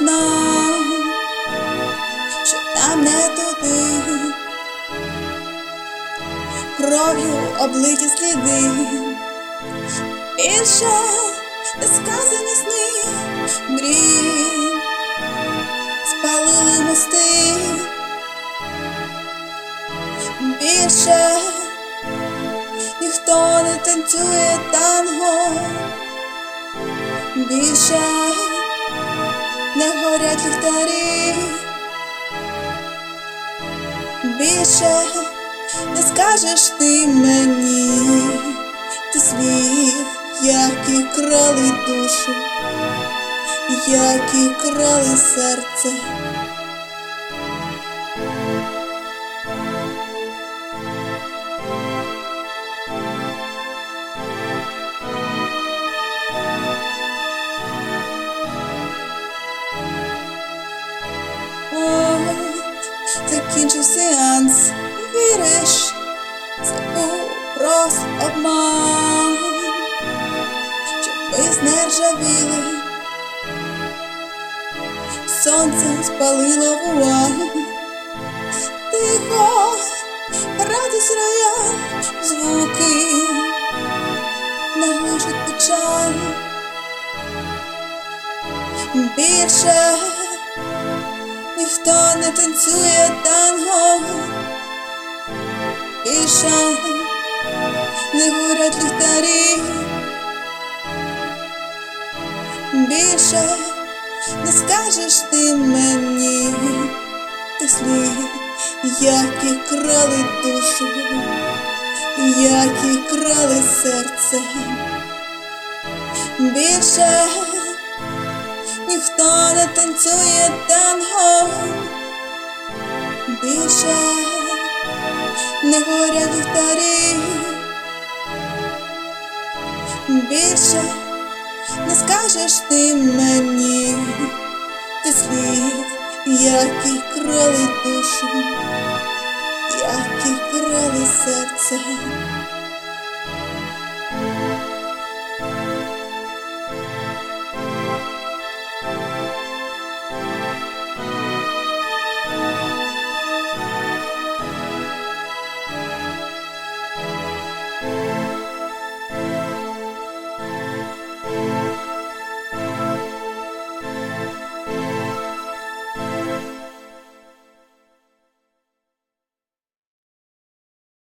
знав, що там не туди, кров'ю облиті сліди, більше сказані сни, мрій, спалили мости, більше ніхто не танцює танго, більше не горять ліхтарі, більше не скажеш ти мені, ти слів, які крали душу, які крали серце. Закінчив сеанс, віриш, це був просто обман, щоб ви знержавіли, сонце спалило вуаль, тихо, радість рояль, звуки, наглушить печаль. Більше ніхто не танцює танго, більше не горять ліхтарі, більше не скажеш ти мені, ти слів, які крали душу, які крали серце, більше ніхто не танцює танго, більше не горять ліхтарі, більше не скажеш ти мені, ти слів, які крали душу, які крали серце.